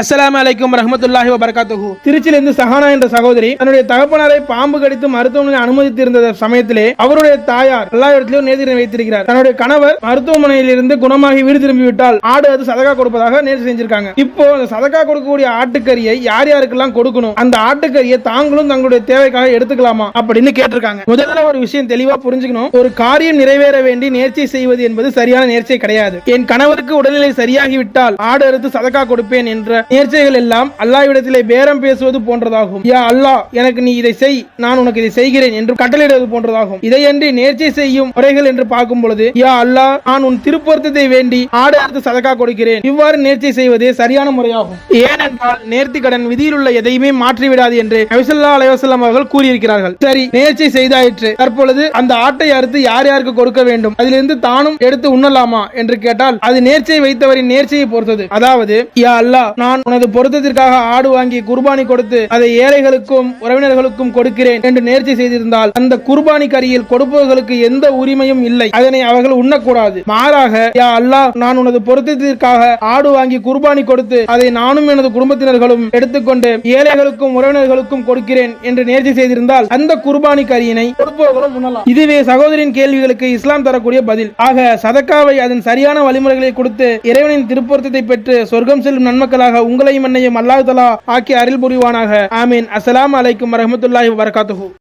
அஸ்லாம் அலைக்கும் ரஹமத்துல்லாஹி வபரகாத்துஹு திருச்சியிலிருந்து சஹானா என்ற சகோதரி தன்னுடைய தகப்பனாரை பாம்பு கடித்து மருத்துவமனை அனுமதித்திருந்த சமயத்திலே அவருடைய தாயார் எல்லா இடத்திலும் நேர்த்தினை வைத்திருக்கிறார். தன்னுடைய கணவர் மருத்துவமனையில் இருந்து குணமாகி வீடு திரும்பிவிட்டால் ஆடு அது சதகா கொடுப்பதாக நேர்த்தி செஞ்சிருக்காங்க. இப்போ அந்த சதகா கொடுக்கக்கூடிய ஆட்டுக்கறியை யார் யாருக்கெல்லாம் கொடுக்கணும்? அந்த ஆட்டுக்கறியை தாங்களும் தங்களுடைய தேவைக்காக எடுத்துக்கலாமா அப்படின்னு கேட்டிருக்காங்க. முதல்ல ஒரு விஷயம் தெளிவா புரிஞ்சுக்கணும். ஒரு காரியம் நிறைவேற வேண்டி நேர்ச்சி செய்வது என்பது சரியான நேர்ச்சி கிடையாது. என் கணவருக்கு உடல்நிலை சரியாகிவிட்டால் ஆடு அறுத்து சதக்கா கொடுப்பேன் என்ற நேர்ச்சைகள் எல்லாம் அல்லாஹ்விடத்திலே பேரம் பேசுவது போன்றதாகும். யா அல்லாஹ் எனக்கு நீ இதை செய் நான் உனக்கு இதை செய்கிறேன் என்று கட்டளையிடுவது போன்றதாகும். இதையன்றி நேர்ச்சை செய்யும் முறைகள் என்று பார்க்கும் பொழுது யா அல்லாஹ் நான் உன் திருப்பொருத்தத்தை வேண்டி ஆடு அறுத்து சதக்கா கொடுக்கிறேன். இவ்வாறு நேர்ச்சை செய்வதே சரியான முறையாகும். ஏனென்றால் நேர்த்தி கடன் விதியில் உள்ள எதையுமே மாற்றிவிடாது என்று நபிசல்லா அலைவசல்லம் அவர்கள் கூறியிருக்கிறார்கள். சரி நேர்ச்சை செய்தாயிற்று. தற்பொழுது அந்த ஆட்டை அறுத்து யார் யாருக்கு கொடுக்க வேண்டும்? அதிலிருந்து தானும் எடுத்து உண்ணலாமா? என்று கேட்டால் அது நேர்ச்சை வைத்தவரின் நேர்ச்சியை பொறுத்தது. அதாவது யா அல்லாஹ் நான் நான் உனது பொருத்தத்திற்காக ஆடு வாங்கி குர்பானி கொடுத்து அதை ஏழைகளுக்கும் உறவினர்களுக்கும் கொடுக்கிறேன் என்று நேர்ச்சி செய்திருந்தால் அந்த குர்பானி கரியில் கொடுப்பவர்களுக்கு எந்த உரிமையும் இல்லை. அதனை அவர்கள் உண்ணக்கூடாது. மாறாக யா அல்லாஹ் நான் உனது பொருத்தத்திற்காக ஆடு வாங்கி குர்பானி கொடுத்து அதை நானும் எனது குடும்பத்தினர்களும் எடுத்துக்கொண்டு ஏழைகளுக்கும் உறவினர்களுக்கும் கொடுக்கிறேன் என்று நேர்ச்சி செய்திருந்தால் அந்த குர்பானி கரியினை கொடுப்பவர்களும் உண்ணலாம். இதுவே சகோதரின் கேள்விகளுக்கு இஸ்லாம் தரக்கூடிய பதில். ஆக சதக்காவை அதன் சரியான வழிமுறைகளை கொடுத்து இறைவனின் திருப்பொருத்தத்தை பெற்று சொர்க்கம் செல்லும் நன்மக்களாக உங்களையும் என்னையும் அல்லாஹ் தலா ஆக்கி அருள் புரிவானாக. ஆமீன். அஸ்லாம் அலைக்கும் வரமத்துல்லாஹி வரகாத்துஹூ